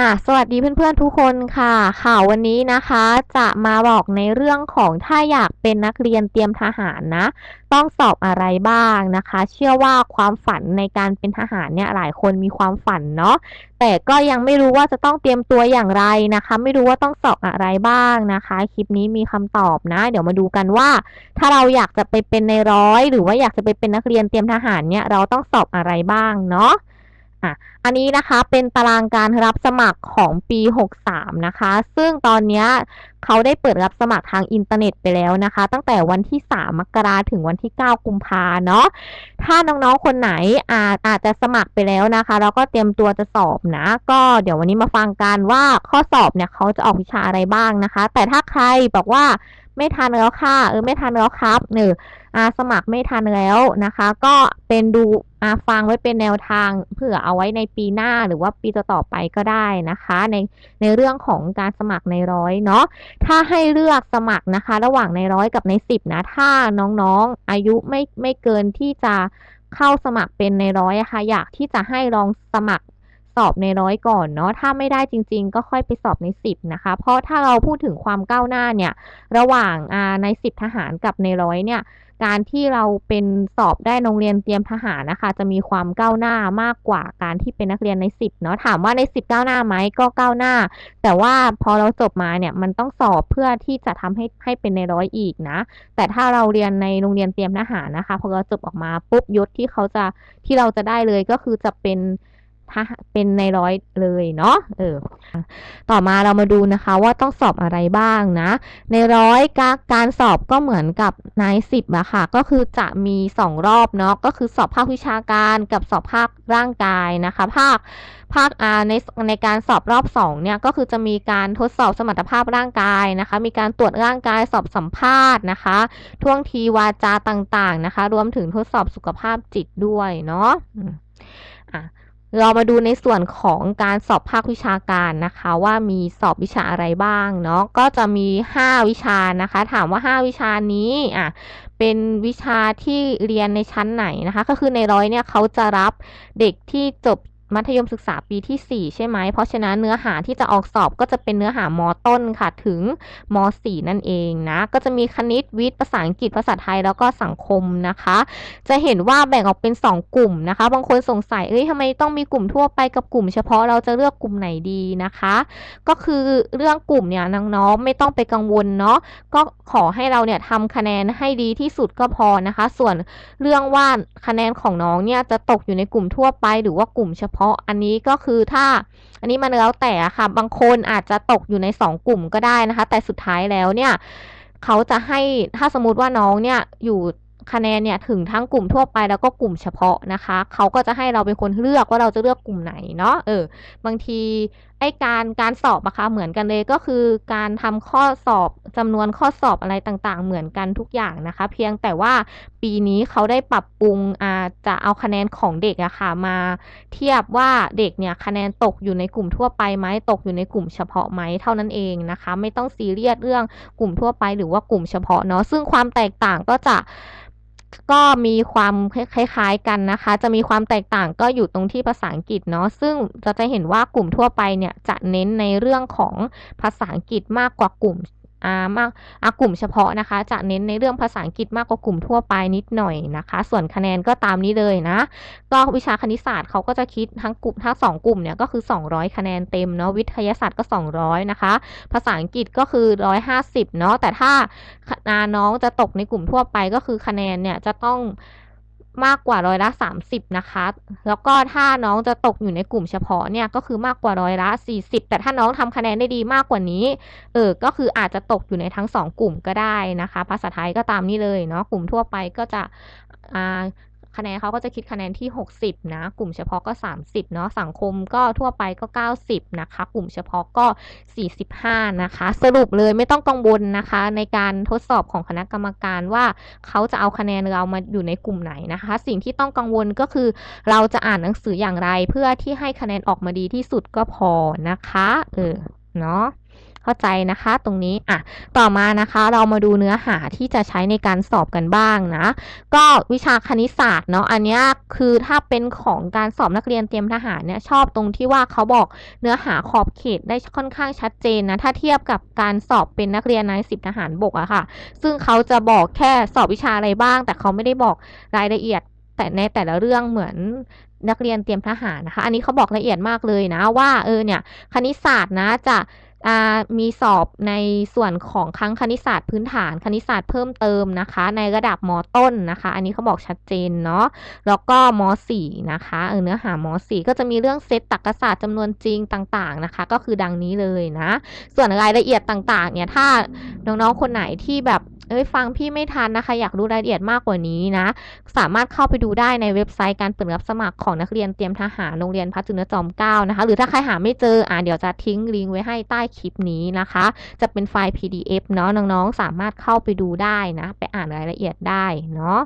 อะสวัสดีเพื่อนๆทุกคนค่ะ ข่าววันนี้นะคะจะมาบอกในเรื่องของถ้าอยากเป็นนักเรียนเตรียมทหารนะ ต้องสอบอะไรบ้างนะคะ เชื่อว่าความฝันในการเป็นทหารเนี่ยหลายคนมีความฝันเนาะแต่ก็ยังไม่รู้ว่าจะต้องเตรียมตัวอย่างไรนะคะ ไม่รู้ว่าต้องสอบอะไรบ้างนะคะ คลิปนี้มีคำตอบนะ เดี๋ยวมาดูกันว่า ถ้าเราอยากจะไปเป็นในร้อย หรือว่าอยากจะไปเป็นนักเรียนเตรียมทหารเนี่ยเราต้องสอบอะไรบ้างเนาะ อะอันนี้นะคะเป็นตารางการรับสมัครของปี 63 นะคะ ซึ่งตอนนี้เขาได้เปิดรับสมัครทางอินเทอร์เน็ตไปแล้วนะคะ ตั้งแต่วันที่ 3 มกราถึงวันที่ 9 กุมภาเนาะถ้าน้องๆ คนไหนอาจอาจจะสมัครไปแล้วนะคะ แล้วก็เตรียมตัวจะสอบนะ ก็เดี๋ยววันนี้มาฟังกันว่าข้อสอบเนี่ยเขาจะออกวิชาอะไรบ้างนะคะ แต่ถ้าใครบอกว่า ไม่ทันแล้วค่ะเออไม่ทันแล้วครับเนออาสมัครไม่ทันแล้วนะคะ ก็เป็นดูอาฟังไว้เป็นแนวทางเผื่อเอาไว้ในปีหน้าหรือว่าปีต่อๆไปก็ได้นะคะ ในในเรื่องของการสมัครในร้อยเนาะถ้าให้เลือกสมัครนะคะ ระหว่างในร้อยกับในสิบนะ ถ้าน้องๆอายุไม่ไม่เกินที่จะเข้าสมัครเป็นในร้อยะคะ่ะอยากที่จะให้ลองสมัคร สอบในร้อยก่อนเนาะถ้าไม่ได้จริง ๆ ก็ค่อยไปสอบในสิบนะคะ เพราะถ้าเราพูดถึงความก้าวหน้าเนี่ย ระหว่างในสิบทหารกับในร้อยเนี่ย การที่เราเป็นสอบได้โรงเรียนเตรียมทหารนะคะ จะมีความก้าวหน้ามากกว่าการที่เป็นนักเรียนในสิบเนาะถามว่าในสิบก้าวหน้าไหมก็ก้าวหน้า แต่ว่าพอเราจบมาเนี่ยมันต้องสอบเพื่อที่จะทำให้ให้เป็นในร้อยอีกนะ แต่ถ้าเราเรียนในโรงเรียนเตรียมทหารนะคะพอเราจบออกมาปุ๊บยศที่เขาจะที่เราจะได้เลยก็คือจะเป็น เป็นในร้อยเลยเนาะเออต่อมาเรามาดูนะคะว่าต้องสอบอะไรบ้างนะ ในร้อยการสอบก็เหมือนกับนายสิบอะค่ะ ก็คือจะมีสองรอบเนาะก็คือสอบภาควิชาการกับสอบภาคร่างกายนะคะ ภาคภาคอาในในการสอบรอบสองเนี่ยก็คือจะมีการทดสอบสมรรถภาพร่างกายนะคะ มีการตรวจร่างกายสอบสัมภาษณ์นะคะท่วงทีวาจาต่างๆนะคะ รวมถึงทดสอบสุขภาพจิตด้วยเนาะอะ เรามาดูในส่วนของการสอบภาควิชาการนะคะ ว่ามีสอบวิชาอะไรบ้างเนาะก็จะมี 5 วิชานะคะ ถามว่า 5 วิชานี้อะเป็นวิชาที่เรียนในชั้นไหนนะคะ ก็คือในร้อยเนี่ยเขาจะรับเด็กที่จบ มัธยมศึกษาปีที่ 4 ใช่ไหม เพราะฉะนั้นเนื้อหาที่จะออกสอบก็จะเป็นเนื้อหามอต้นค่ะถึงม .4 นั่นเองนะ ก็จะมีคณิตวิทย์ภาษาอังกฤษภาษาไทยแล้วก็สังคมนะคะ จะเห็นว่าแบ่งออกเป็น 2 กลุ่มนะคะ บางคนสงสัยเอ้ยทำไมต้องมีกลุ่มทั่วไปกับกลุ่ม เฉพาะเราจะเลือกกลุ่มไหนดีนะคะ ก็คือเรื่องกลุ่มเนี่ยน้องๆไม่ต้องไปกังวลเนาะก็ขอให้เราเนี่ยทำคะแนนให้ดีที่สุดก็พอนะคะ ส่วนเรื่องว่าคะแนนของน้องเนี่ยจะตกอยู่ในกลุ่มทั่วไปหรือว่ากลุ่มเฉพาะพาะอันนี้ก็คือถ้าอันนี้มันแล้วแต่ค่ะ บางคนอาจจะตกอยู่ใน 2 กลุ่มก็ได้นะคะ แต่สุดท้ายแล้วเนี่ยเขาจะให้ถ้าสมมติว่าน้องเนี่ยอยู่คะแนนเนี่ยถึงทั้งกลุ่มทั่วไปแล้วก็กลุ่มเฉพาะนะคะ เขาก็จะให้เราเป็นคนเลือกว่าเราจะเลือกกลุ่มไหนเนาะเออบางที อการการสอบอะคะเหมือนกันเลยก็คือการทำข้อสอบจำนวนข้อสอบอะไรต่างๆ เหมือนกันทุกอย่างนะคะ เพียงแต่ว่าปีนี้เขาได้ปรับปรุงอาจะเอาคะแนนของเด็กอะคะ่ะมาเทียบว่าเด็กเนี่ยคะแนนตกอยู่ในกลุ่มทั่วไปไหมตกอยู่ในกลุ่มเฉพาะไหมเท่านั้นเองนะคะ ไม่ต้องซีเรียสเรื่องกลุ่มทั่วไปหรือว่ากลุ่มเฉพาะเนาะซึ่งความแตกต่างก็จะ ก็มีความคล้ายๆกันนะคะ จะมีความแตกต่างก็อยู่ตรงที่ภาษาอังกฤษเนาะ ซึ่งจะจะเห็นว่ากลุ่มทั่วไปเนี่ยจะเน้นในเรื่องของภาษาอังกฤษมากกว่ากลุ่ม มากกลุ่มเฉพาะนะคะ จะเน้นในเรื่องภาษาอังกฤษมากกว่ากลุ่มทั่วไปนิดหน่อยนะคะ ส่วนคะแนนก็ตามนี้เลยนะ ก็วิชาคณิตศาสตร์เขาก็จะคิดทั้งกลุ่มทั้งสองกลุ่มเนี่ยก็คือ 200 คะแนนเต็มเนาะวิทยาศาสตร์ก็ 200 นะคะ ภาษาอังกฤษก็คือ 150 เนาะแต่ถ้าน้องจะตกในกลุ่มทั่วไปก็คือคะแนนเนี่ยจะต้อง มากกว่าร้อยละ 30 นะคะ แล้วก็ถ้าน้องจะตกอยู่ในกลุ่มเฉพาะเนี่ยก็คือมากกว่าร้อยละ 40 แต่ถ้าน้องทำคะแนนได้ดีมากกว่านี้ เออ ก็คืออาจจะตกอยู่ในทั้ง 2 กลุ่มก็ได้นะคะ ภาษาไทยก็ตามนี้เลยเนาะ กลุ่มทั่วไปก็จะอ่า คะแนนเขาก็จะคิดคะแนนที่ 60 นะ กลุ่มเฉพาะก็ 30 เนาะ สังคมก็ทั่วไปก็ 90 นะคะ กลุ่มเฉพาะก็ 45 นะคะ สรุปเลยไม่ต้องกังวลนะคะ ในการทดสอบของคณะกรรมการว่าเขาจะเอาคะแนนเรามาอยู่ในกลุ่มไหนนะคะ สิ่งที่ต้องกังวลก็คือเราจะอ่านหนังสืออย่างไร เพื่อที่ให้คะแนนออกมาดีที่สุดก็พอนะคะ เออ เนาะ เข้าใจนะคะตรงนี้อะต่อมานะคะเรามาดูเนื้อหาที่จะใช้ในการสอบกันบ้างนะ ก็วิชาคณิตศาสตร์เนาะอันนี้คือถ้าเป็นของการสอบนักเรียนเตรียมทหารเนี่ยชอบตรงที่ว่าเขาบอกเนื้อหาขอบเขตได้ค่อนข้างชัดเจนนะถ้าเทียบกับการสอบเป็นนักเรียนนายสิบทหารบกอะค่ะ ซึ่งเขาจะบอกแค่สอบวิชาอะไรบ้าง แต่เขาไม่ได้บอกรายละเอียดแต่ในแต่ละเรื่องเหมือนนักเรียนเตรียมทหารนะคะ อันนี้เขาบอกละเอียดมากเลยนะว่าเออเนี่ยคณิตศาสตร์นะจะ มีสอบในส่วนของครั้งคณิตศาสตร์พื้นฐานคณิตศาสตร์เพิ่มเติมนะคะ ในระดับมต้นนะคะ อันนี้เขาบอกชัดเจนเนาะแล้วก็ม4นะคะเออเนื้อหาม4ก็จะมีเรื่องเซตตรรกศาสตร์จำนวนจริงต่างๆนะคะ ก็คือดังนี้เลยนะ ส่วนรายละเอียดต่างๆเนี่ยถ้าน้องๆคนไหนที่แบบ เอ้ยฟังพี่ไม่ทันนะคะ อยากรู้รายละเอียดมากกว่านี้นะ สามารถเข้าไปดูได้ในเว็บไซต์การเปิดรับสมัครของนักเรียนเตรียมทหารโรงเรียนพระจุลจอมเกล้านะคะ หรือถ้าใครหาไม่เจออ่าเดี๋ยวจะทิ้งลิงก์ไว้ให้ใต้คลิปนี้นะคะ จะเป็นไฟล์ PDF เนาะน้องๆ สามารถเข้าไปดูได้นะ ไปอ่านรายละเอียดได้เนาะ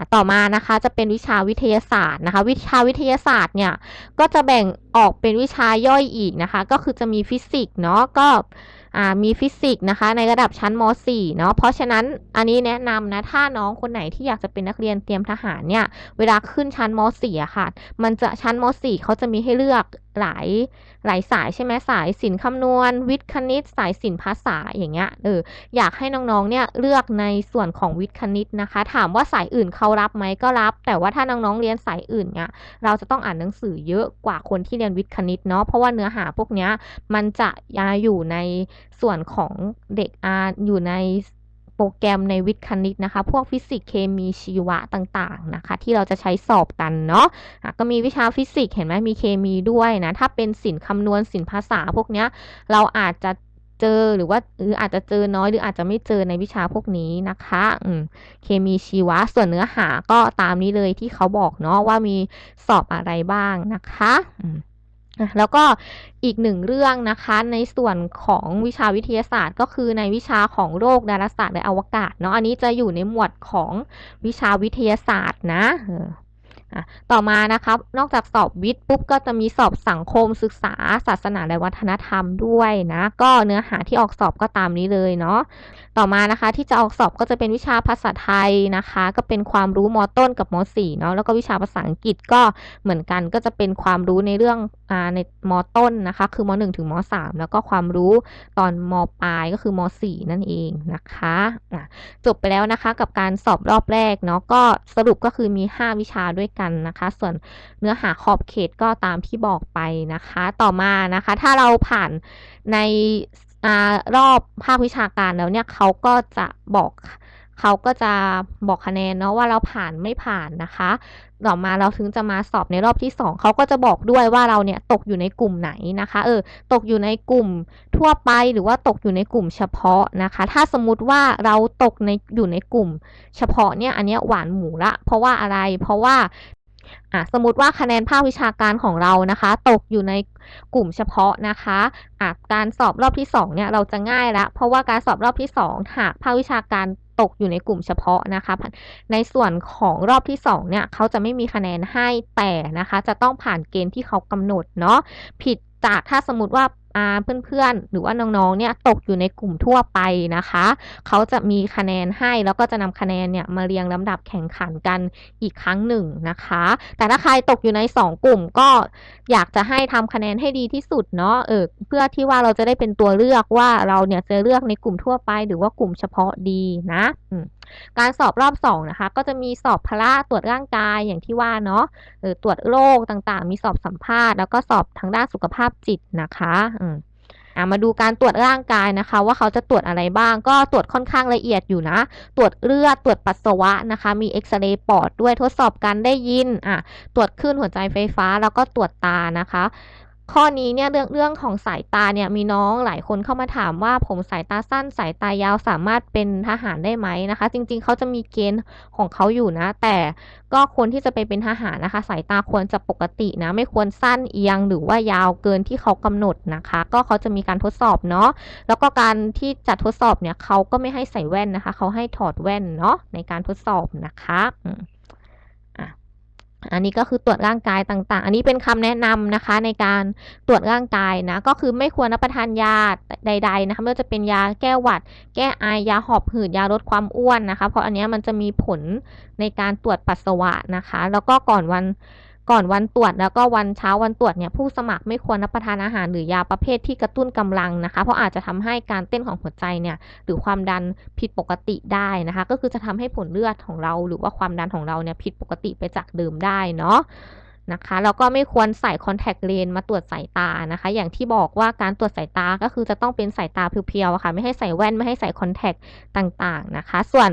ะต่อมานะคะจะเป็นวิชาวิทยาศาสตร์นะคะ วิชาวิทยาศาสตร์เนี่ยก็จะแบ่งออกเป็นวิชาย่อยอีกนะคะ ก็คือจะมีฟิสิกส์เนาะก็ มีฟิสิกส์นะคะ ในระดับชั้นม .4 เนาะเพราะฉะนั้นอันนี้แนะนำนะถ้าน้องคนไหนที่อยากจะเป็นนักเรียนเตรียมทหารเนี่ย เวลาขึ้นชั้นม .4 อะค่ะ มันจะชั้นม .4 เขาจะมีให้เลือกหลายหลายสายใช่ไหมสายศิลป์คำนวณ วิทย์คณิต สายศิลป์ภาษาอย่างเงี้ยเอออยากให้น้องๆเนี่ยเลือกในส่วนของวิทย์คณิตนะคะ ถามว่าสายอื่นเขารับไหมก็รับ แต่ว่าถ้าน้องๆเรียนสายอื่นเนี่ยเราจะต้องอ่านหนังสือเยอะกว่าคนที่เรียนวิทย์คณิตเนาะเพราะว่าเนื้อหาพวกเนี้ยมันจะยาอยู่ในส่วนของเด็กอาอยู่ในโปรแกรมในวิทย์คณิตนะคะ พวกฟิสิกส์เคมีชีวะต่างๆนะคะ ที่เราจะใช้สอบกันเนาะะก็มีวิชาฟิสิกส์เห็นไหมมีเคมีด้วยนะ ถ้าเป็นสินคำนวณสินภาษาพวกเนี้ยเราอาจจะเจอหรือว่าหรืออาจจะเจอน้อยหรืออาจจะไม่เจอในวิชาพวกนี้นะคะอืมเคมีชีวะส่วนเนื้อหาก็ตามนี้เลยที่เขาบอกเนาะว่ามีสอบอะไรบ้างนะคะอืม แล้วก็อีกหนึ่งเรื่องนะคะในส่วนของวิชาวิทยาศาสตร์ ก็คือในวิชาของโรคดาราศาสตร์และอวกาศเนาะอันนี้จะอยู่ในหมวดของวิชาวิทยาศาสตร์นะ ต่อมานะครับ นอกจากสอบวิทย์ปุ๊บก็จะมีสอบสังคมศึกษา ศาสนาและวัฒนธรรมด้วยนะ ก็เนื้อหาที่ออกสอบก็ตามนี้เลยเนาะ ต่อมานะคะที่จะออกสอบก็จะเป็นวิชาภาษาไทยนะคะ ก็เป็นความรู้มต้นกับมสี่เนาะ แล้วก็วิชาภาษาอังกฤษก็เหมือนกัน ก็จะเป็นความรู้ในเรื่องอ่าในมต้นนะคะ คือมหนึ่งถึงมสามแล้วก็ความรู้ตอนมปลายก็คือมสี่นั่นเองนะคะะจบไปแล้วนะคะกับการสอบรอบแรกเนาะ ก็สรุปก็คือมี 5 วิชาด้วยกันนะคะ ส่วนเนื้อหาขอบเขตก็ตามที่บอกไปนะคะ ต่อมานะคะ ถ้าเราผ่านในรอบภาควิชาการแล้วเนี่ยเขาก็จะบอก เขาก็จะบอกคะแนนเนาะว่าเราผ่านไม่ผ่านนะคะ ต่อมาเราถึงจะมาสอบในรอบที่ 2 เขาก็จะบอกด้วยว่าเราเนี่ยตกอยู่ในกลุ่มไหนนะคะ เออ ตกอยู่ในกลุ่มทั่วไปหรือว่าตกอยู่ในกลุ่มเฉพาะนะคะ ถ้าสมมุติว่าเราตกในอยู่ในกลุ่ม เฉพาะเนี่ยอันนี้หวานหมูละ เพราะว่าอะไร เพราะว่าอะสมมติว่าคะแนนภาควิชาการของเรานะคะ ตกอยู่ในกลุ่มเฉพาะนะคะอะการสอบรอบที่2เนี่ยเราจะง่ายละเพราะว่าการสอบรอบที่ 2 หากภาควิชาการ ตกอยู่ในกลุ่มเฉพาะนะคะ ในส่วนของรอบที่2เนี่ยเขาจะไม่มีคะแนนให้แต่นะคะ จะต้องผ่านเกณฑ์ที่เขากำหนดเนาะผิดจากถ้าสมมติว่า เพื่อนๆ หรือว่าน้องๆ เนี่ยตกอยู่ในกลุ่มทั่วไปนะคะ เขาจะมีคะแนนให้แล้วก็จะนำคะแนนเนี่ยมาเรียงลำดับแข่งขันกันอีกครั้งหนึ่งนะคะ แต่ถ้าใครตกอยู่ใน 2 กลุ่มก็อยากจะให้ทำคะแนนให้ดีที่สุดเนาะเออเพื่อที่ว่าเราจะได้เป็นตัวเลือกว่าเราเนี่ยจะเลือกในกลุ่มทั่วไป หรือว่ากลุ่มเฉพาะดีนะ การสอบรอบ2นะคะก็จะมีสอบพละตรวจร่างกายอย่างที่ว่าเนาะเออตรวจโรคต่างๆ มีสอบสัมภาษณ์แล้วก็สอบทางด้านสุขภาพจิตนะคะอ่ามาดูการตรวจร่างกายนะคะ ว่าเขาจะตรวจอะไรบ้าง ก็ตรวจค่อนข้างละเอียดอยู่นะ ตรวจเลือดตรวจปัสสาวะนะคะ มีเอ็กซเรย์ปอดด้วยทดสอบการได้ยินอะตรวจคลื่นหัวใจไฟฟ้า แล้วก็ตรวจตานะคะ ข้อนี้เนี่ยเรื่องเรื่องของสายตาเนี่ยมีน้องหลายคนเข้ามาถามว่าผมสายตาสั้นสายตายาวสามารถเป็นทหารได้ไหมนะคะ จริงๆเขาจะมีเกณฑ์ของเขาอยู่นะ แต่ก็ควรที่จะไปเป็นทหารนะคะ สายตาควรจะปกตินะ ไม่ควรสั้นเอียงหรือว่ายาวเกินที่เขากำหนดนะคะ ก็เขาจะมีการทดสอบเนาะแล้วก็การที่จัดทดสอบเนี่ยเขาก็ไม่ให้ใส่แว่นนะคะ เขาให้ถอดแว่นเนาะในการทดสอบนะคะ อันนี้ก็คือตรวจร่างกายต่างๆ อันนี้เป็นคำแนะนำนะคะในการตรวจร่างกายนะ ก็คือไม่ควรรับประทานยาใด ๆ นะคะไม่ว่าจะเป็นยาแก้หวัด แก้ไอ ยาหอบหืด ยาลดความอ้วนนะคะ เพราะอันนี้มันจะมีผลในการตรวจปัสสาวะนะคะ แล้วก็ก่อนวัน ก่อนวันตรวจแล้วก็วันเช้าวันตรวจเนี่ยผู้สมัครไม่ควรรับประทานอาหารหรือยาประเภทที่กระตุ้นกำลังนะคะ เพราะอาจจะทำให้การเต้นของหัวใจเนี่ยหรือความดันผิดปกติได้นะคะ ก็คือจะทำให้ผลเลือดของเรา หรือว่าความดันของเราเนี่ยผิดปกติไปจากเดิมได้เนาะนะคะแล้วก็ไม่ควรใส่คอนแทคเลนส์มาตรวจสายตานะคะ อย่างที่บอกว่าการตรวจสายตาก็คือจะต้องเป็นสายตาเพียวๆค่ะ ไม่ให้ใส่แว่นไม่ให้ใส่คอนแทคต่างๆนะคะ ส่วน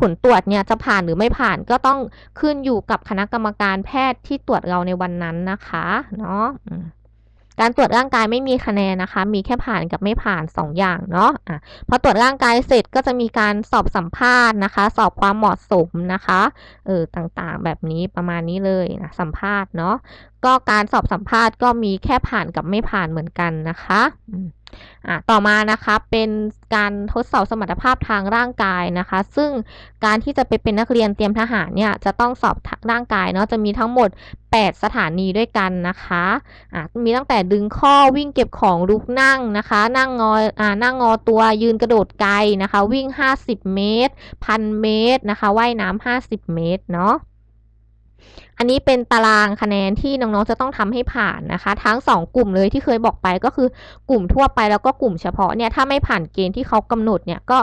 ผลตรวจเนี่ยจะผ่านหรือไม่ผ่านก็ต้องขึ้นอยู่กับคณะกรรมการแพทย์ที่ตรวจเราในวันนั้นนะคะเนาะการตรวจร่างกายไม่มีคะแนนนะคะ มีแค่ผ่านกับไม่ผ่าน 2ออย่างเนาะะพอตรวจร่างกายเสร็จก็จะมีการสอบสัมภาษณ์นะคะ สอบความเหมาะสมนะคะ เออ ต่างๆ แบบนี้ประมาณนี้เลยนะสัมภาษณ์เนาะ ก็การสอบสัมภาษณ์ก็มีแค่ผ่านกับไม่ผ่านเหมือนกันนะคะอะ ต่อมานะคะเป็นการทดสอบสมรรถภาพทางร่างกายนะคะ ซึ่งการที่จะไปเป็นนักเรียนเตรียมทหารเนี่ยจะต้องสอบร่างกายเนาะจะมีทั้งหมด 8 สถานีด้วยกันนะคะะมีตั้งแต่ดึงข้อวิ่งเก็บของลุกนั่งนะคะ นั่งงออานั่งงอตัวยืนกระโดดไกลนะคะ วิ่ง 50 เมตรพันเมตรนะคะว่ายน้ำ50 เมตรเนาะ อันนี้เป็นตารางคะแนนที่น้องๆจะต้องทำให้ผ่านนะคะ ทั้ง 2 กลุ่มเลยที่เคยบอกไปก็คือกลุ่มทั่วไปแล้วก็กลุ่มเฉพาะเนี่ยถ้าไม่ผ่านเกณฑ์ที่เขากำหนดเนี่ยก็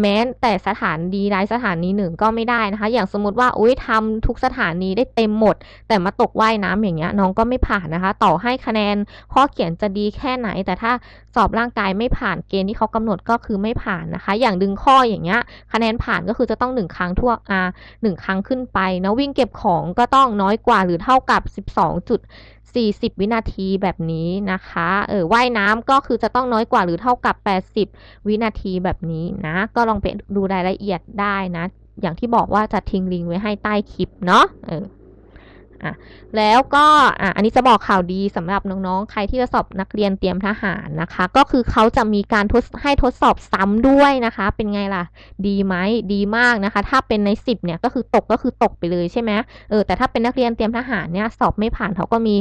แม้แต่สถานดีใดสถานีหนึ่งก็ไม่ได้นะคะ อย่างสมมติว่าอุ้ยทำทุกสถานีได้เต็มหมด แต่มาตกว่ายน้ำอย่างเงี้ยน้องก็ไม่ผ่านนะคะ ต่อให้คะแนนข้อเขียนจะดีแค่ไหน แต่ถ้าสอบร่างกายไม่ผ่านเกณฑ์ที่เขากำหนดก็คือไม่ผ่านนะคะ อย่างดึงข้ออย่างเงี้ยคะแนนผ่านก็คือจะต้องหนึ่งครั้งทั่วอ่าหนึ่งครั้งขึ้นไปนะวิ่งเก็บของก็ต้องน้อยกว่าหรือเท่ากับ 12.40 วินาทีแบบนี้นะคะเออว่ายน้ำก็คือจะต้องน้อยกว่าหรือเท่ากับ 80 วินาทีแบบนี้นะ ก็ลองไปดูรายละเอียดได้นะ อย่างที่บอกว่าจะทิ้งลิงก์ไว้ให้ใต้คลิปเนาะเออ อะแล้วก็อะอันนี้จะบอกข่าวดีสำหรับน้องๆ ใครที่จะสอบนักเรียนเตรียมทหารนะคะ ก็คือเขาจะมีการทดให้ทดสอบซ้ำด้วยนะคะ เป็นไงล่ะ ดีไหมดีมากนะคะ ถ้าเป็นใน 10เนี่ยก็คือตกก็คือตกไปเลยใช่ไหมเออแต่ถ้าเป็นนักเรียนเตรียมทหารเนี่ยสอบไม่ผ่านเขาก็มี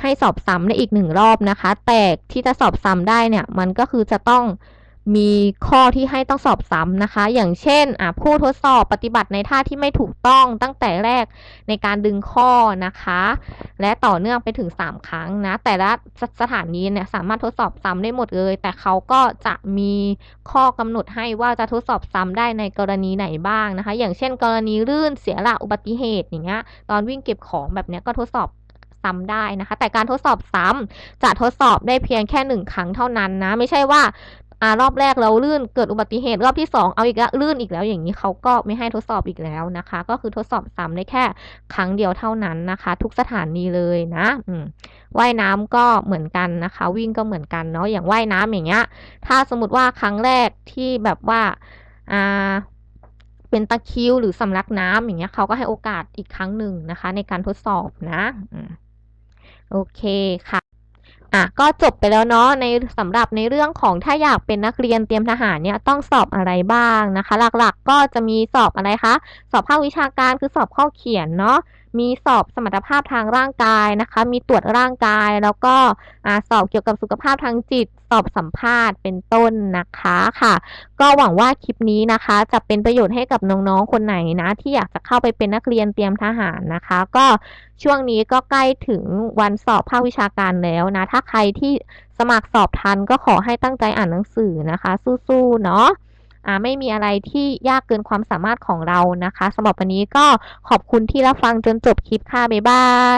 ให้สอบซ้ำในอีกหนึ่งรอบนะคะ แต่ที่จะสอบซ้ำได้เนี่ยมันก็คือจะต้อง มีข้อที่ให้ต้องสอบซ้ำนะคะ อย่างเช่นผู้ทดสอบปฏิบัติในท่าที่ไม่ถูกต้องตั้งแต่แรกในการดึงข้อนะคะ และต่อเนื่องไปถึง 3 ครั้งนะ แต่ละสถานีเนี่ยสามารถทดสอบซ้ำได้หมดเลย แต่เขาก็จะมีข้อกำหนดให้ว่าจะทดสอบซ้ำได้ในกรณีไหนบ้างนะคะ อย่างเช่น กรณีลื่นเสียหลักอุบัติเหตุอย่างเงี้ยตอนวิ่งเก็บของแบบนี้ก็ทดสอบซ้ำได้นะคะ แต่การทดสอบซ้ำจะทดสอบได้เพียงแค่หนึ่งครั้งเท่านั้นนะ ไม่ใช่ว่า อ่ารอบแรกเราลื่นเกิดอุบัติเหตุรอบที่ 2 เอาอีกแล้วลื่นอีกแล้วอย่างนี้เขาก็ไม่ให้ทดสอบอีกแล้วนะคะ ก็คือทดสอบซ้ำได้แค่ครั้งเดียวเท่านั้นนะคะ ทุกสถานีเลยนะอืว่ายน้ำก็เหมือนกันนะคะ วิ่งก็เหมือนกันเนาะอย่างว่ายน้ำอย่างเงี้ย ถ้าสมมติว่าครั้งแรกที่แบบว่าอ่าเป็นตะคิวหรือสำลักน้ำอย่างเงี้ยเขาก็ให้โอกาสอีกครั้งหนึ่งนะคะ ในการทดสอบนะโอเคค่ะ อะก็จบไปแล้วเนาะในสำหรับในเรื่องของถ้าอยากเป็นนักเรียนเตรียมทหารเนี่ยต้องสอบอะไรบ้างนะคะ หลักๆก็จะมีสอบอะไรคะ สอบภาควิชาการคือสอบข้อเขียนเนาะ มีสอบสมรรถภาพทางร่างกายนะคะ มีตรวจร่างกาย แล้วก็สอบเกี่ยวกับสุขภาพทางจิต สอบสัมภาษณ์เป็นต้นนะคะค่ะ ก็หวังว่าคลิปนี้นะคะ จะเป็นประโยชน์ให้กับน้องๆคนไหนนะ ที่อยากจะเข้าไปเป็นนักเรียนเตรียมทหารนะคะ ก็ช่วงนี้ก็ใกล้ถึงวันสอบภาควิชาการแล้วนะ ถ้าใครที่สมัครสอบทันก็ขอให้ตั้งใจอ่านหนังสือนะคะ สู้ๆเนาะ ไม่มีอะไรที่ยากเกินความสามารถของเรานะคะสำหรับวันนี้ก็ขอบคุณที่รับฟังจนจบคลิปค่ะบ๊ายบาย